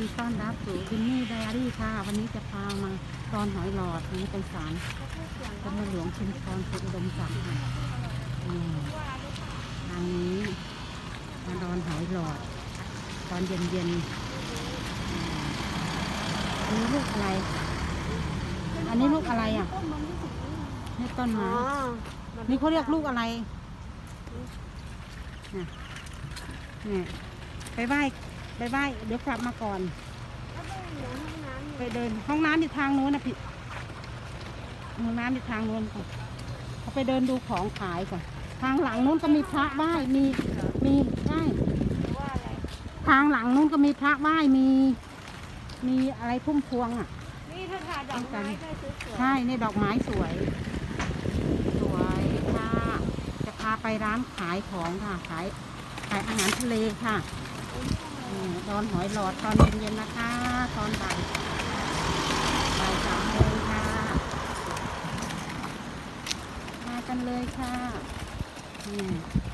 ดีต้อนรับสู่วินนี่ไดอารี่ค่ะ วันนี้จะพามาตอนหอยหลอดนี้เป็นสารกรมหลวงชุมพรสุดดมศักดิ์ค่ะทางนี้มาดอนหอยหลอด ตอนเย็นเย็นๆอืมอันนี้ลูกอะไร อันนี้ลูกอะไรอะนี่ต้นไม้นี่เขาเรียกลูกอะไรเนี่ยไปไหว้ ไปไหว้เดี๋ยวกลับมาก่อน ไปเดินห้องน้ำอยู่ทางนู้นนะพี่ห้องน้ำอยู่ทางนู้นค่ะเขาไปเดินดูของขายก่อนทางหลังนู้นก็มีพระไหว้มีมีใช่ทางหลังนู้นก็มีพระไหว้มี มีอะไรพุ่มพวงอะนี่ถ้าทาดอกไม้ได้สวยใช่นี่ดอกไม้สวย สวยค่ะ จะพาไปร้านขายของค่ะขายขายอาหารทะเลค่ะอืม ตอนหอยหลอดตอนเย็นๆนะคะ ตอนบ่ายบ่ายสามโมงค่ะ มากันเลยค่ะนี่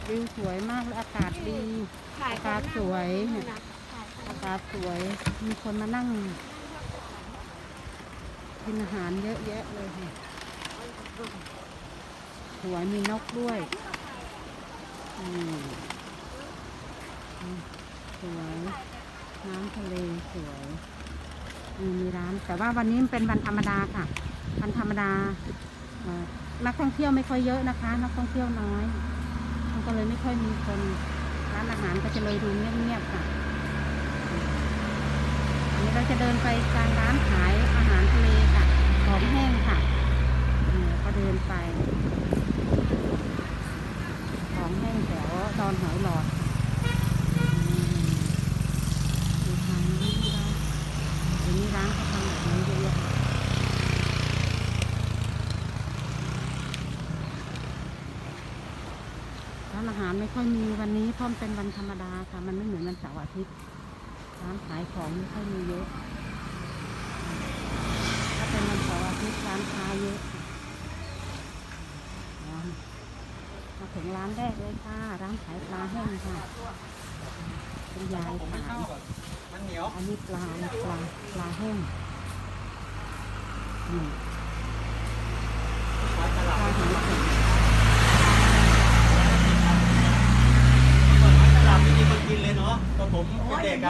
วิวสวยมากเลยอากาศดีๆขายอากาศสวยนะขายอากาศสวยมีคนมานั่งกินอาหารเยอะแยะเลยค่ะสวยมีนกด้วยอืมอืม สวย น้ำทะเลสวยมีมีร้าน แต่ว่าวันนี้มันเป็นวันธรรมดาค่ะ วันธรรมดานักท่องเที่ยวไม่ค่อยเยอะนะคะ นักท่องเที่ยวน้อยมันก็เลยไม่ค่อยมีคน ร้านอาหารก็จะเลยดูเงียบๆค่ะอันนี้เราจะเดินไปกลางร้านขายอาหารทะเลค่ะ ของแห้งค่ะก็เดินไป ของแห้งแถวดอนหอยหลอดอืมดูทางนี้ได้เดี๋ยวนี้ร้านเขาทำแบบนี้เยอะแยะร้านอาหารไม่ ค่อยมีวันนี้เพราะมันเป็นวันธรรมดาค่ะ มันไม่เหมือนวันเสาร์อาทิตย์ร้านขายของไม่ค่อยมีเยอะ ถ้าเป็นวันเสาร์อาทิตย์ร้านค้าเยอะมาถึงร้านแรกเลยค่ะร้านขายปลาแห้งค่ะเป็นยายขายอันนี้ปลาปลาปลาแห้งนี่ปลาตลาลา ด หัวเข็ม เปิดร้านตลาดไม่มีคนกินเลยเนาะตอนผม โอ้ เป็น ย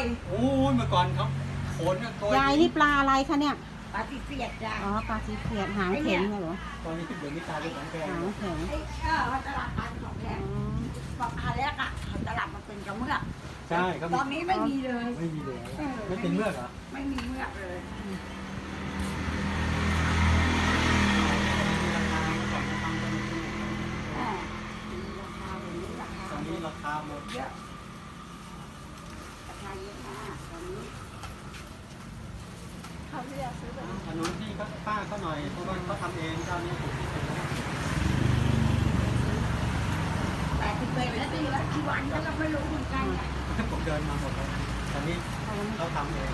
อเด็ย่ากงนี้อะอร่อยโอ้ยเมื่อก่อนเขาโขนอะตัวยายนี่ปลาอะไรคะเนี่ย ปลาติเสียดจ้ะอ๋อปลาสีเขียดหางเข็มเหรอตอนนี้เดี๋ยวนี้ตายเป็นของแกหางเข็มไอ้เออตลาดปลาของแพอ๋งอปลาคาแรกอะตลาดมันเป็นกระเมือกใช่เขาตอนนี้ไม่มีเลยไม่มีเลยไม่เป็นเมือกเหรอไม่มีเมือกเลยมีราคาเมื่อก่อนเขาทำกันอ่าราคาแบบนี้ราคาตอนนี้ราคาหมดเยอะราคาเยอะมากตอนนี้ เขาเรียกซื้อแบบถนนที่เขาป้าเขาหน่อยเพราะว่าเขาทำเองเจ้านี้ถูกที่สุดแล้วแปดสิบปีแล้วตีละกี่วันก็ไม่รู้เหมือนกันเนี่ยผมเดินมาหมดแล้วตอนนี้เขาทำเอง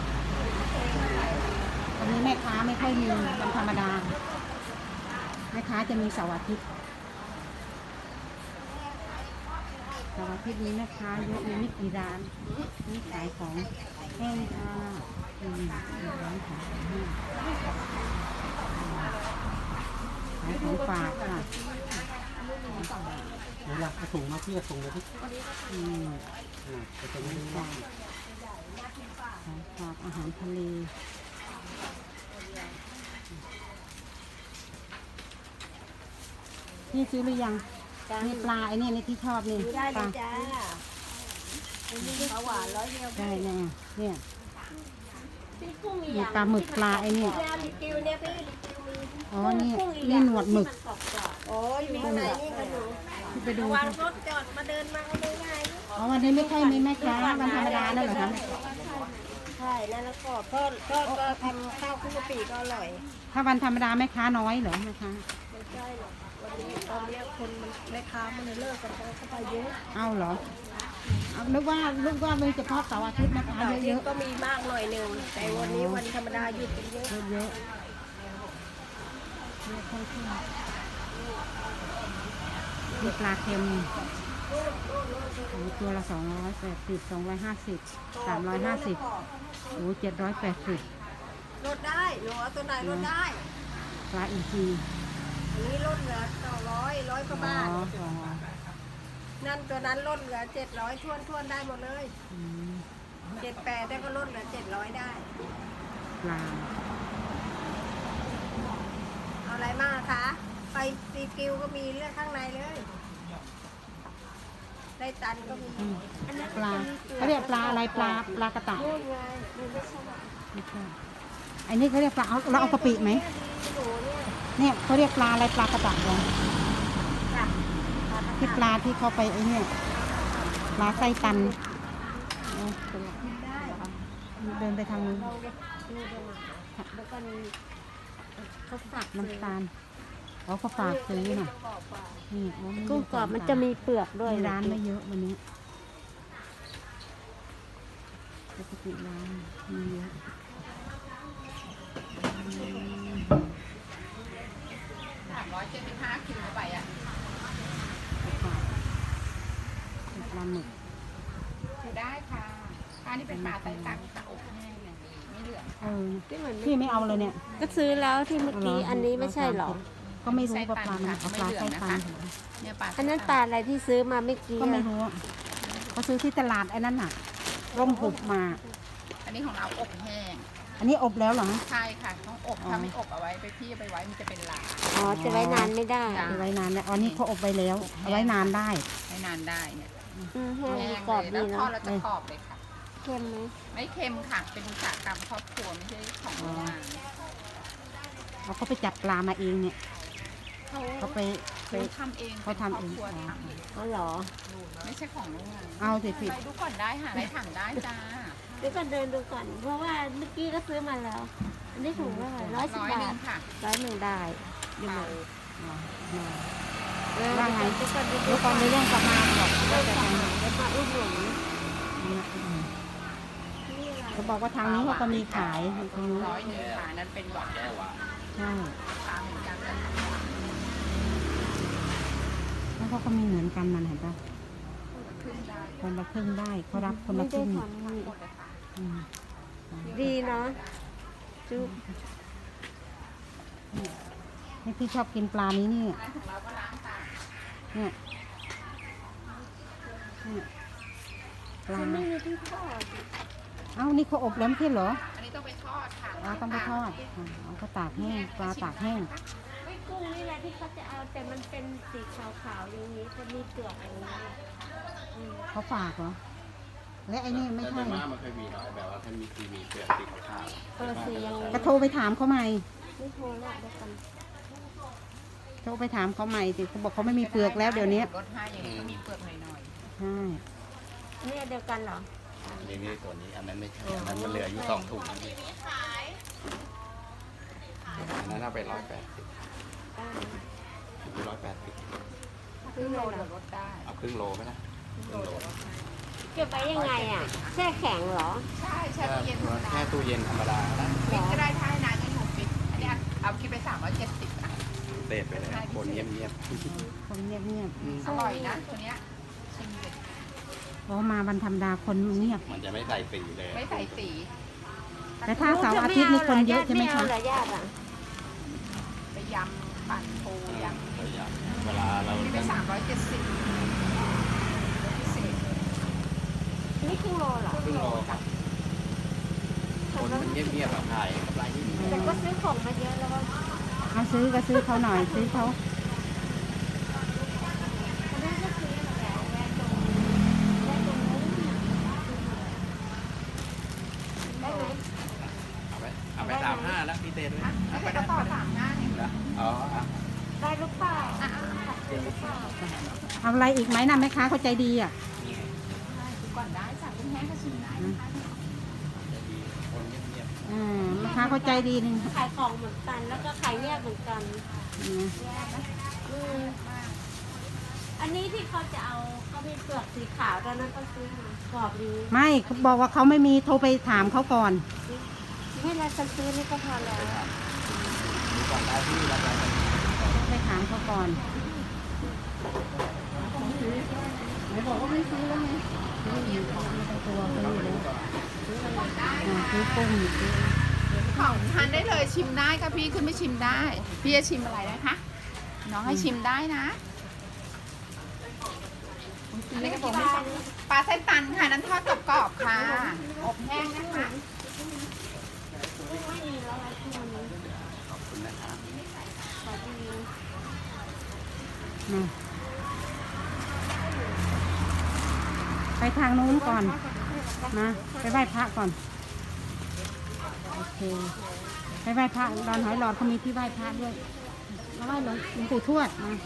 วันนี้แม่ค้าไม่ค่อยมีวันธรรมดา แม่ค้าจะมีเสาร์อาทิตย์เสาร์อาทิตย์นี้แม่ค้าเยอะมีไม่กี่ร้านนี่ขายของแห้งค่ะ ขายของแห้งขายของฝากค่ะไหนล่ะเอาถุงมาเพื่อถุงเลยที่อืมอ่าจะเป็นนี้ฝากของฝากอาหารทะเลพี่ซื้อหรือยังนี่ปลาไอ้นี่นี่ที่ชอบนี่ดูได้ปเลลายจ้าอันนี้เขาหวานร้อยเดียว ได้เนี่ยเนี่ย พี่กุ้งมีมีปลาหมึกปลาไอ้เนี่ยยาลิติวเนี่ยพี่ลิติวมีอ๋อนี่นี่หนวดหมึกโอ้ยมีไหนนี่ก็อยู่ที่ไปดูวางรถจอดมาเดินมาเอาได้ไงอ๋อวันนี้ไม่ค่อยมีแม่ค้าวันธรรมดานั่นเหรอคะใช่แล้วแล้วก็ก็ก็ก็ทำข้าวคลุกกะปิก็อร่อย ถ้าวันธรรมดาแม่ค้าน้อยเหรอแม่ค้าไม่ใช่หรอกวันนี้ตอนนี้คนมันแม่ค้ามันเลิกกันไปเข้าไปเยอะเอ้าเหรอเอา นึกว่านึกว่ามีเฉพาะเสาร์อาทิตย์แม่ค้าเสาร์อาทิเยตอะย์ก็มีมากหน่อยหนึ่ง แต่วันนี้วันธรรมดาหยุดกันเยอะๆเยอะๆเยอะค่อนข้างมีปลาเค็มโอ้ตัวละสองร้อยแปดสิบสองร้อยห้าสิบสามร้อยห้าสิบโอ้เจ็ดร้อยแปดสิบลดได้หนูเอาตัวไหนลดได้ปลาอินทรีอันนี้ลดเหลือสองร้อยร้อยกว่าอ๋อบาทอ๋อ นั่นตัวนั้นลดเหลือเจ็ดร้อยทวนทวนได้หมดเลยอืมเจ็ดแปดได้ก็ลดเหลือเจ็ดร้อยได้ปลาเอาอะไรมากคะไปซีกิวก็มีเลือกข้างในเลย ได้ตันก็มีอืมอันนั้นปลาจะมีเกลือเขาเรียกปลาอะไรปลาปลากระตะนู่นไงมันไม่ใช่หรอกไม่ใช่อันนี้เขาเรียกปลาเอาเราเอากะปิไหมหนูเนี่ยเนี่ยเขาเรียกปลาอะไรปลากระตะเหรอจ้ะ ที่ปลาที่เขาไปไอ้เนี่ยปลาไส้ตันเอากินได้เดินไปทางนู้นลองดิดูดูมาแล้วก็มีเขาฝากน้ำตาลเขาก็ฝากซื้อน่ะนี่อ๋อกุ้งกรอบมันจะมีเปลือกด้วยมีร้านไม่เยอะวันนี้ปกติร้านมีเยอะสามร้อยเจ็ดสิบห้าคิวไปอะ ปลาหมึกถือได้ค่ะปลานี่เป็นปลาไตตังค่ะอบแห้งอย่างดีไม่เหลืองเออที่เหมือนพี่ไม่เอาเลยเนี่ย ก็ซื้อแล้วที่เมื่อกี้อันนี้ไม่ใช่หรอ ก็ไม่รู้ว่าปลามันเอาปลาไส้ตันเนี่ยปลาอันนั้นปลาอะไรที่ซื้อมาเมื่อกี้ก็ไม่รู้อะเขาซื้อที่ตลาดไอ้นั่นน่ะร่มหุบมา อันนี้ของเราอบแห้งอันนี้อบแล้วเหรอใช่ค่ะต้องอบอ๋อถ้าไม่อบเอาไว้ไปพี่เอาไปไว้มันจะเป็นลาอ๋อจะไว้นานไม่ได้จ้ะเอาไว้นานแล้วอันนี้เขาอบไปแล้วเอาไว้นานได้ไว้นานได้เนี่ย อืมแห้งแห้ดีงกรอบเลยดีแล้วทอเนาะดแล้วจะกรอบเลยค่ะ เค็มไหมไม่เค็มค่ะ เป็นอุตสาหกรรมครอบครัวไม่ใช่ของโรงงานเราก็ไปจับปลามาเองเนี่ยเขาเขาไปไป เขาทำเองเขาทำเอง ป็นครบครัวอ๋อทำเองอ๋อเหรอไม่ใช่ของโรงงานเอาสิผิด ไปดูก่อนได้ค่ะได้ถังได้จ้าเดี๋ยวก่อนเดินดูก่อน เพราะว่าเมื่อกี้ก็ซื้อมาแล้ว อันนี้ถุงเท่าไหร่ร้อยสิบร้อยหบานึ่ทงค่ะร้อยหนึ่งได้เป่าเออว่าไงเดี๋ยวก่อ นเดี๋ยวเดี๋ยวก่อนในเรื่องกลับมาบอกเดี๋ว่ายวจะก่อนทำเดี๋ยวมาอุดหนุนนี่นี่อะไรเขาบอกว่าทางนี้เขาก็มีขายตรงนู้นร้อยหนึ่งค่ะนั้นเป็นหวานแก้วหวานใช่ปลาเหมือนกันแล้วเขาก็มีเหมือนกันมันเห็นปะขึ้นได้คนละครึ่งได้เขารับคนไม่ละคได้รึ่งทำนี่หมดเลยค่ะอืมดีเนาะจุ๊บนี่พี่ชอบกินปลานี้นี่ เนี่ยเนี่ยปลาฉันไม่มีที่ทอดเอ้านี่เขาอบแล้วไม่ใช่เหรออันนี้ต้องไปทอดค่ะอ๋อต้องไปทอดอ่าเอาก็ตากแห้งปลาตากแห้งไอ้กุ้งนี่แหละที่เขาจะเอาแต่มันเป็นสีขาวๆอย่างนี้จะมีเปลือกอย่างนี้อืมเขาฝากเหรอ และไอ้นี่ไม่แต่ใช่ส่วนมากมันเคยมีน้อยแบบว่าถ้ามีทีมีเปลือกสีขาวเออสีอย่างนี้ก็โทรไปถามเขาใหม่ ไม่โทรละเดี๋ยวกัน โทรไปถามเขาใหม่สิเขาบอกเขาไม่มีเปลือกแล้วเดี๋ยวนี้รสให้อย่างนี้ก็มีเปลือกหน่อยใช่เนี่ยเดียวกันเหรอๆนี่นี่ตัวนี้อันนั้นไม่ใช่อันนั้นมันเหลืออยู่สองถุงนั่นเองอันนั้นเอาไปร้อยแปดสิบร้อยแปดสิบๆครึ่งโลเดี๋ยวลดได้เอาครึ่งโลไหมล่ะครึ่งโลเก็บไว้ยังไงอะแช่แข็งเหรอ ใช่แช่ตู้เย็นธรรมดาแค่ตู้เย็นธรรมดานะปิดก็ได้ถ้าให้นานก็อยู่ปิดอันนี้เอาคิดไปสามร้อยเจ็ดสิบอะ เศษไปเลยคนเงียบเงียบคนเงียบเงียบอร่อยนะตัวเนี้ยชิมดิๆเพราะมาวันธรรมดาคนเงียบ มันจะไม่ใส่สีเลย ไม่ใส่สีแต่ถ้าเสาร์อาทิตย์นี่คนเยอะใช่ไหมไม่คะเอาเหรอญาติอะไปยำปั่นปูยำประหยัดเวลาเราคิดไปสามร้อยเจ็ดสิบพิเศษนี่ครึ่งโลเหรอครึ่งโลครับคนมันเงียบเงียบแบบขายกำไรที่ดีแต่ก็ซื้อของมาเยอะแล้วก็ เอาซื้อก็ซื้อเขาหน่อยซื้อเขาอันนั้นก็ซื้อมาแล้วแวะตรงแวะตรงนู้นได้ไหมเอาไปเอาไปสามห้าแล้วพี่เต้ด้วยอะไม่ใช่กระต่อสามหน้าเนี่ยนะอ๋ออะได้หรือเปล่าอะอะอะได้หรือเปล่าเอาอะไรอีกไหมนะแม่ค้าเขาใจดีอะดูก่อนได้สั่งเป็นแห้งก็ชิมได้นะคะจะดีคนเงียบเงียบ อ่าแม่ค้าเขาใจดีนึงขายของเหมือนกัน แล้วก็ขายแยกเหมือนกันอืมอืมอันนี้ที่เขาจะเอาเขามีเปลือกสีขาวตอนนั้นเขาซื้อมากรอบดีไม่เขาบอกว่าเขาไม่มีโทรไปถามเขาก่อนไม่ละฉันซื้อนี่ก็พอแล้วดูก่อนได้ที่รับได้ไปถามเขาก่อนเซื้อแล้วไงซื้ออยู่ไม่ได้ตัวซื้ออยู่แล้วซื้อกุ้งซื้อของทานได้เลยชิมได้ค่ะพี่ขึ้นไม่ชิมได้ พี่จะชิมอะไรนะคะน้องให้ชิมได้นะอันนี้กระผมปลาไส้ตันค่ะนั้นทอดกรอบๆค่ะอบแห้งนะคะมาไป ทางนู้นก่อนนะไปไหว้พระก่อนโอเคไปไหว้พระดอนหอยหลอดเขามีที่ไหว้พระด้วยมาไหว้หลวงหลวงปู่ทวดนะ